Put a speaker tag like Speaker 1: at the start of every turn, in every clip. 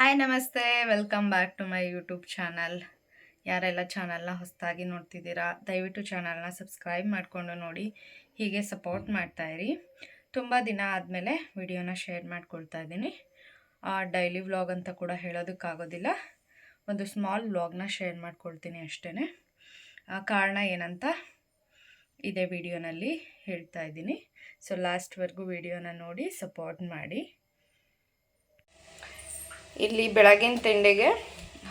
Speaker 1: Hi, ನಮಸ್ತೆ. Welcome back to my YouTube channel ಯಾರೆಲ್ಲ ಚಾನಲ್ನ ಹೊಸದಾಗಿ ನೋಡ್ತಿದ್ದೀರಾ, ದಯವಿಟ್ಟು ಚಾನಲ್ನ ಸಬ್ಸ್ಕ್ರೈಬ್ ಮಾಡಿಕೊಂಡು ನೋಡಿ. ಹೀಗೆ ಸಪೋರ್ಟ್ ಮಾಡ್ತಾಯಿರಿ ತುಂಬ ದಿನ ಆದಮೇಲೆ ವಿಡಿಯೋನ ಶೇರ್ ಮಾಡ್ಕೊಳ್ತಾ ಇದ್ದೀನಿ. ಡೈಲಿ ವ್ಲಾಗ್ ಅಂತ ಕೂಡ ಹೇಳೋದಕ್ಕಾಗೋದಿಲ್ಲ. ಒಂದು ಸ್ಮಾಲ್ ವ್ಲಾಗ್ನ ಶೇರ್ ಮಾಡ್ಕೊಳ್ತೀನಿ ಅಷ್ಟೇ ಕಾರಣ ಏನಂತ ಇದೇ ವಿಡಿಯೋನಲ್ಲಿ ಹೇಳ್ತಾ ಇದ್ದೀನಿ. ಸೊ ಲಾಸ್ಟ್ವರೆಗೂ ವಿಡಿಯೋನ ನೋಡಿ ಸಪೋರ್ಟ್ ಮಾಡಿ. ಇಲ್ಲಿ ಬೆಳಗಿನ ತಿಂಡಿಗೆ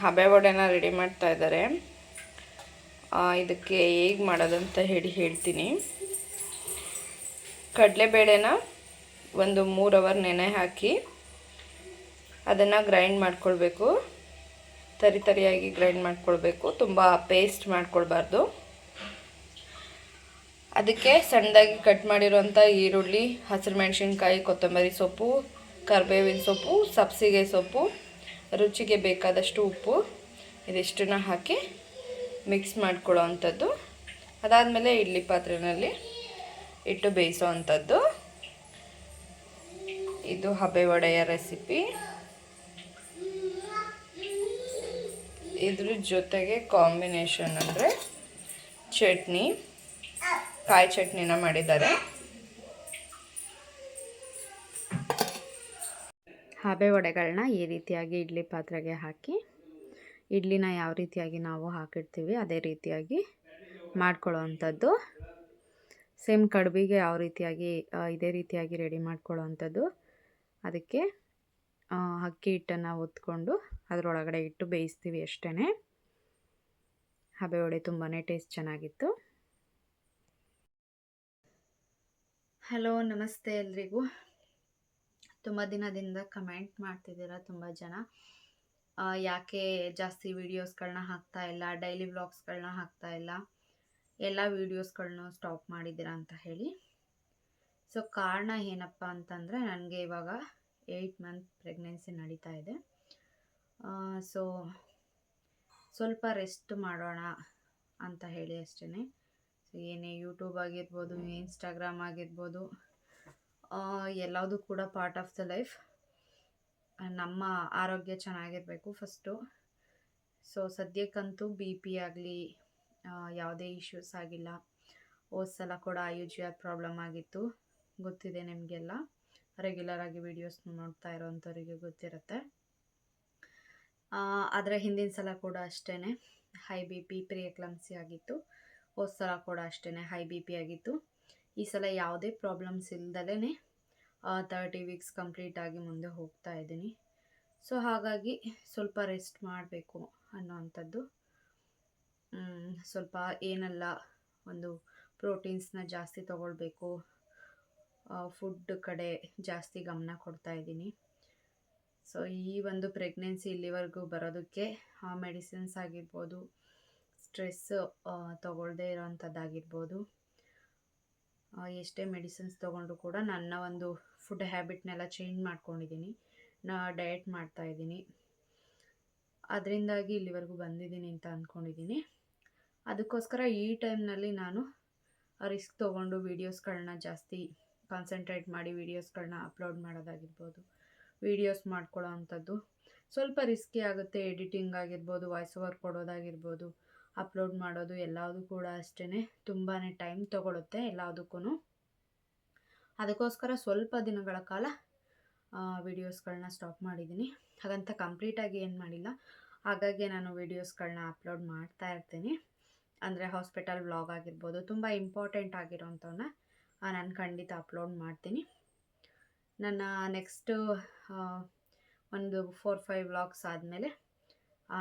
Speaker 1: ಹಬೆ ವಡೆನ ರೆಡಿ ಮಾಡ್ತಾ ಇದ್ದಾರೆ. ಇದಕ್ಕೆ ಹೇಗೆ ಮಾಡೋದಂತ ಹೇಳಿ ಹೇಳ್ತೀನಿ. ಕಡಲೆಬೇಳೆನ ಒಂದು ಮೂರು ಅವರ್ ನೆನೆ ಹಾಕಿ ಅದನ್ನು ಗ್ರೈಂಡ್ ಮಾಡ್ಕೊಳ್ಬೇಕು. ತರಿ ತರಿಯಾಗಿ ಗ್ರೈಂಡ್ ಮಾಡ್ಕೊಳ್ಬೇಕು. ತುಂಬ ಪೇಸ್ಟ್ ಮಾಡ್ಕೊಳ್ಬಾರ್ದು. ಅದಕ್ಕೆ ಸಣ್ಣದಾಗಿ ಕಟ್ ಮಾಡಿರುವಂಥ ಈರುಳ್ಳಿ, ಹಸಿರು ಮೆಣಸಿನ್ಕಾಯಿ, ಕೊತ್ತಂಬರಿ ಸೊಪ್ಪು, ಕರ್ಬೇವಿನ ಸೊಪ್ಪು, ಸಬ್ಸಿಗೆ ಸೊಪ್ಪು ರುಚಿಗೆ ಬೇಕಾದಷ್ಟು ಉಪ್ಪು, ಇದಿಷ್ಟನ್ನ ಹಾಕಿ ಮಿಕ್ಸ್ ಮಾಡ್ಕೊಳ್ಳೋ ಅಂಥದ್ದು. ಅದಾದಮೇಲೆ ಇಡ್ಲಿ ಪಾತ್ರೆಯಲ್ಲಿ ಇಟ್ಟು ಬೇಯಿಸೋ ಅಂಥದ್ದು. ಇದು ಹಬೆ ವಡೆಯ ರೆಸಿಪಿ. ಇದ್ರ ಜೊತೆಗೆ ಕಾಂಬಿನೇಷನ್ ಅಂದರೆ ಚಟ್ನಿ, ಕಾಯಿ ಚಟ್ನಿನ ಮಾಡಿದ್ದಾರೆ. ಹಬೆ ವಡೆಗಳನ್ನ ಈ ರೀತಿಯಾಗಿ ಇಡ್ಲಿ ಪಾತ್ರೆಗೆ ಹಾಕಿ, ಇಡ್ಲಿನ ಯಾವ ರೀತಿಯಾಗಿ ನಾವು ಹಾಕಿರ್ತೀವಿ ಅದೇ ರೀತಿಯಾಗಿ ಮಾಡ್ಕೊಳ್ಳೋ ಅಂಥದ್ದು ಸೇಮ್ ಕಡುಬಿಗೆ ಯಾವ ರೀತಿಯಾಗಿ ಇದೇ ರೀತಿಯಾಗಿ ರೆಡಿ ಮಾಡ್ಕೊಳ್ಳೋ ಅಂಥದ್ದು ಅದಕ್ಕೆ ಅಕ್ಕಿ ಹಿಟ್ಟನ್ನು ಒತ್ಕೊಂಡು ಅದರೊಳಗಡೆ ಇಟ್ಟು ಬೇಯಿಸ್ತೀವಿ ಅಷ್ಟೇ ಹಬೆ ವಡೆ ತುಂಬಾ ಟೇಸ್ಟ್ ಚೆನ್ನಾಗಿತ್ತು. ಹಲೋ, ನಮಸ್ತೆ ಎಲ್ರಿಗೂ. ತುಂಬ ದಿನದಿಂದ ಕಮೆಂಟ್ ಮಾಡ್ತಿದ್ದೀರ ತುಂಬ ಜನ. ಯಾಕೆ ಜಾಸ್ತಿ ವೀಡಿಯೋಸ್ಗಳನ್ನ ಹಾಕ್ತಾ ಇಲ್ಲ, ಡೈಲಿ ವ್ಲಾಗ್ಸ್ಗಳನ್ನ ಹಾಕ್ತಾ ಇಲ್ಲ, ಎಲ್ಲ ವೀಡಿಯೋಸ್ಗಳನ್ನೂ ಸ್ಟಾಪ್ ಮಾಡಿದ್ದೀರಾ ಅಂತ ಹೇಳಿ. ಸೊ, ಕಾರಣ ಏನಪ್ಪ ಅಂತಂದರೆ ನನಗೆ ಇವಾಗ ಏಯ್ಟ್ ಮಂತ್ ಪ್ರೆಗ್ನೆನ್ಸಿ ನಡೀತಾ ಇದೆ. ಸೊ, ಸ್ವಲ್ಪ ರೆಸ್ಟ್ ಮಾಡೋಣ ಅಂತ ಹೇಳಿ ಅಷ್ಟೇ ಏನೇ ಯೂಟ್ಯೂಬ್ ಆಗಿರ್ಬೋದು, ಇನ್ಸ್ಟಾಗ್ರಾಮ್ ಆಗಿರ್ಬೋದು ಎಲ್ಲದೂ ಕೂಡ ಪಾರ್ಟ್ ಆಫ್ ದ ಲೈಫ್ ನಮ್ಮ ಆರೋಗ್ಯ ಚೆನ್ನಾಗಿರಬೇಕು ಫಸ್ಟು ಸೊ ಸದ್ಯಕ್ಕಂತೂ ಬಿ ಪಿ ಆಗಲಿ ಯಾವುದೇ ಇಶ್ಯೂಸ್ ಆಗಿಲ್ಲ. ಹೋದ ಸಲ ಕೂಡ ಯು ಜಿ ಆರ್ ಪ್ರಾಬ್ಲಮ್ ಆಗಿತ್ತು. ಗೊತ್ತಿದೆ ನಿಮಗೆಲ್ಲ. ರೆಗ್ಯುಲರ್ ಆಗಿ ವೀಡಿಯೋಸ್ ನೋಡ್ತಾ ಇರೋವಂಥವ್ರಿಗೆ ಗೊತ್ತಿರುತ್ತೆ. ಆದರೆ ಹಿಂದಿನ ಸಲ ಕೂಡ ಅಷ್ಟೇ ಹೈ ಬಿ ಪಿ ಪ್ರಿಯಕ್ಲಮ್ಸಿ ಆಗಿತ್ತು. ಹೋದ ಸಲ ಕೂಡ ಅಷ್ಟೇ ಹೈ ಬಿ ಪಿ ಆಗಿತ್ತು. ಈ ಸಲ ಯಾವುದೇ ಪ್ರಾಬ್ಲಮ್ಸ್ ಇಲ್ದಲೇ ತರ್ಟಿ ವೀಕ್ಸ್ ಕಂಪ್ಲೀಟ್ ಆಗಿ ಮುಂದೆ ಹೋಗ್ತಾ ಇದ್ದೀನಿ. ಸೊ ಹಾಗಾಗಿ ಸ್ವಲ್ಪ ರೆಸ್ಟ್ ಮಾಡಬೇಕು ಅನ್ನೋವಂಥದ್ದು. ಸ್ವಲ್ಪ ಏನೆಲ್ಲ, ಒಂದು ಪ್ರೋಟೀನ್ಸ್ನ ಜಾಸ್ತಿ ತಗೊಳ್ಬೇಕು. ಫುಡ್ ಕಡೆ ಜಾಸ್ತಿ ಗಮನ ಕೊಡ್ತಾ ಇದ್ದೀನಿ. ಸೊ ಈ ಒಂದು ಪ್ರೆಗ್ನೆನ್ಸಿ ಇಲ್ಲಿವರೆಗೂ ಬರೋದಕ್ಕೆ ಮೆಡಿಸಿನ್ಸ್ ಆಗಿರ್ಬೋದು ಸ್ಟ್ರೆಸ್ ತಗೊಳ್ಳದೇ ಇರೋವಂಥದ್ದಾಗಿರ್ಬೋದು ಎಷ್ಟೇ ಮೆಡಿಸಿನ್ಸ್ ತೊಗೊಂಡ್ರು ಕೂಡ ನನ್ನ ಒಂದು ಫುಡ್ ಹ್ಯಾಬಿಟ್ನೆಲ್ಲ ಚೇಂಜ್ ಮಾಡ್ಕೊಂಡಿದ್ದೀನಿ. ನಾ ಡಯಟ್ ಮಾಡ್ತಾ ಇದ್ದೀನಿ. ಅದರಿಂದಾಗಿ ಇಲ್ಲಿವರೆಗೂ ಬಂದಿದ್ದೀನಿ ಅಂತ ಅಂದ್ಕೊಂಡಿದ್ದೀನಿ ಅದಕ್ಕೋಸ್ಕರ ಈ ಟೈಮ್ನಲ್ಲಿ ನಾನು ರಿಸ್ಕ್ ತೊಗೊಂಡು ವೀಡಿಯೋಸ್ಗಳನ್ನ ಜಾಸ್ತಿ ಕಾನ್ಸಂಟ್ರೇಟ್ ಮಾಡಿ ವೀಡಿಯೋಸ್ಗಳನ್ನ ಅಪ್ಲೋಡ್ ಮಾಡೋದಾಗಿರ್ಬೋದು, ವೀಡಿಯೋಸ್ ಮಾಡ್ಕೊಳ್ಳೋ ಅಂಥದ್ದು. ಸ್ವಲ್ಪ ರಿಸ್ಕಿ ಆಗುತ್ತೆ, ಎಡಿಟಿಂಗ್ ಆಗಿರ್ಬೋದು, ವಾಯ್ಸ್ ಓವರ್ ಕೊಡೋದಾಗಿರ್ಬೋದು ಅಪ್ಲೋಡ್ ಮಾಡೋದು ಎಲ್ಲದೂ ಕೂಡ ಅಷ್ಟೇ ತುಂಬಾ ಟೈಮ್ ತೊಗೊಳುತ್ತೆ ಎಲ್ಲದಕ್ಕೂ ಅದಕ್ಕೋಸ್ಕರ ಸ್ವಲ್ಪ ದಿನಗಳ ಕಾಲ ವಿಡಿಯೋಸ್ಗಳನ್ನ ಸ್ಟಾಪ್ ಮಾಡಿದ್ದೀನಿ. ಹಾಗಂತ ಕಂಪ್ಲೀಟಾಗಿ ಏನು ಮಾಡಿಲ್ಲ. ಹಾಗಾಗಿ ನಾನು ವಿಡಿಯೋಸ್ಗಳನ್ನ ಅಪ್ಲೋಡ್ ಮಾಡ್ತಾ ಇರ್ತೀನಿ. ಅಂದರೆ ಹಾಸ್ಪಿಟಲ್ ವ್ಲಾಗ್ ಆಗಿರ್ಬೋದು, ತುಂಬ ಇಂಪಾರ್ಟೆಂಟ್ ಆಗಿರೋಂಥವನ್ನ ನಾನು ಖಂಡಿತ ಅಪ್ಲೋಡ್ ಮಾಡ್ತೀನಿ. ನನ್ನ ನೆಕ್ಸ್ಟು ಒಂದು ಫೋರ್ ಫೈವ್ ವ್ಲಾಗ್ಸ್ ಆದಮೇಲೆ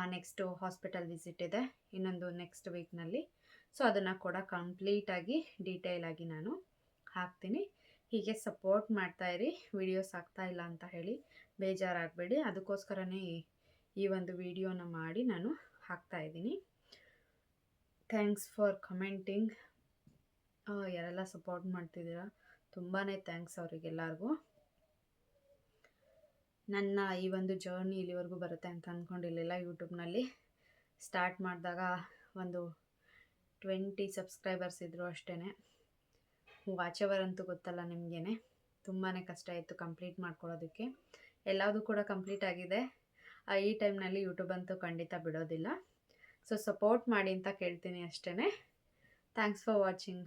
Speaker 1: ನೆಕ್ಸ್ಟು ಹಾಸ್ಪಿಟಲ್ ವಿಸಿಟ್ ಇದೆ, ಇನ್ನೊಂದು ನೆಕ್ಸ್ಟ್ ವೀಕ್ನಲ್ಲಿ ಸೊ ಅದನ್ನು ಕೂಡ ಕಂಪ್ಲೀಟಾಗಿ ಡೀಟೇಲಾಗಿ ನಾನು ಹಾಕ್ತೀನಿ. ಹೀಗೆ ಸಪೋರ್ಟ್ ಮಾಡ್ತಾಯಿರಿ ವಿಡಿಯೋಸ್ ಆಗ್ತಾ ಇಲ್ಲ ಅಂತ ಹೇಳಿ ಬೇಜಾರಾಗಬೇಡಿ. ಅದಕ್ಕೋಸ್ಕರನೇ ಈ- ಒಂದು ವಿಡಿಯೋನ ಮಾಡಿ ನಾನು ಹಾಕ್ತಾ ಇದ್ದೀನಿ. ಥ್ಯಾಂಕ್ಸ್ ಫಾರ್ ಕಮೆಂಟಿಂಗ್ ಯಾರೆಲ್ಲ ಸಪೋರ್ಟ್ ಮಾಡ್ತಿದ್ದೀರಾ ತುಂಬಾ ಥ್ಯಾಂಕ್ಸ್ ಅವರಿಗೆಲ್ಲರಿಗೂ. ನನ್ನ ಈ ಒಂದು ಜರ್ನಿ ಇಲ್ಲಿವರೆಗೂ ಬರುತ್ತೆ ಅಂತ ಅಂದ್ಕೊಂಡಿರಲಿಲ್ಲ ಯೂಟ್ಯೂಬ್ನಲ್ಲಿ ಸ್ಟಾರ್ಟ್ ಮಾಡಿದಾಗ ಒಂದು ಟ್ವೆಂಟಿ ಸಬ್ಸ್ಕ್ರೈಬರ್ಸ್ ಇದ್ದರು ಅಷ್ಟೇ ಅವರ್ ಅಂತೂ ಗೊತ್ತಲ್ಲ ನಿಮಗೇನೆ. ತುಂಬಾ ಕಷ್ಟ ಇತ್ತು ಕಂಪ್ಲೀಟ್ ಮಾಡ್ಕೊಳ್ಳೋದಕ್ಕೆ. ಎಲ್ಲದೂ ಕೂಡ ಕಂಪ್ಲೀಟ್ ಆಗಿದೆ. ಈ ಟೈಮ್ನಲ್ಲಿ ಯೂಟ್ಯೂಬ್ ಅಂತೂ ಖಂಡಿತ ಬಿಡೋದಿಲ್ಲ. ಸೊ ಸಪೋರ್ಟ್ ಮಾಡಿ ಅಂತ ಕೇಳ್ತೀನಿ ಅಷ್ಟೇ ಥ್ಯಾಂಕ್ಸ್ ಫಾರ್ ವಾಚಿಂಗ್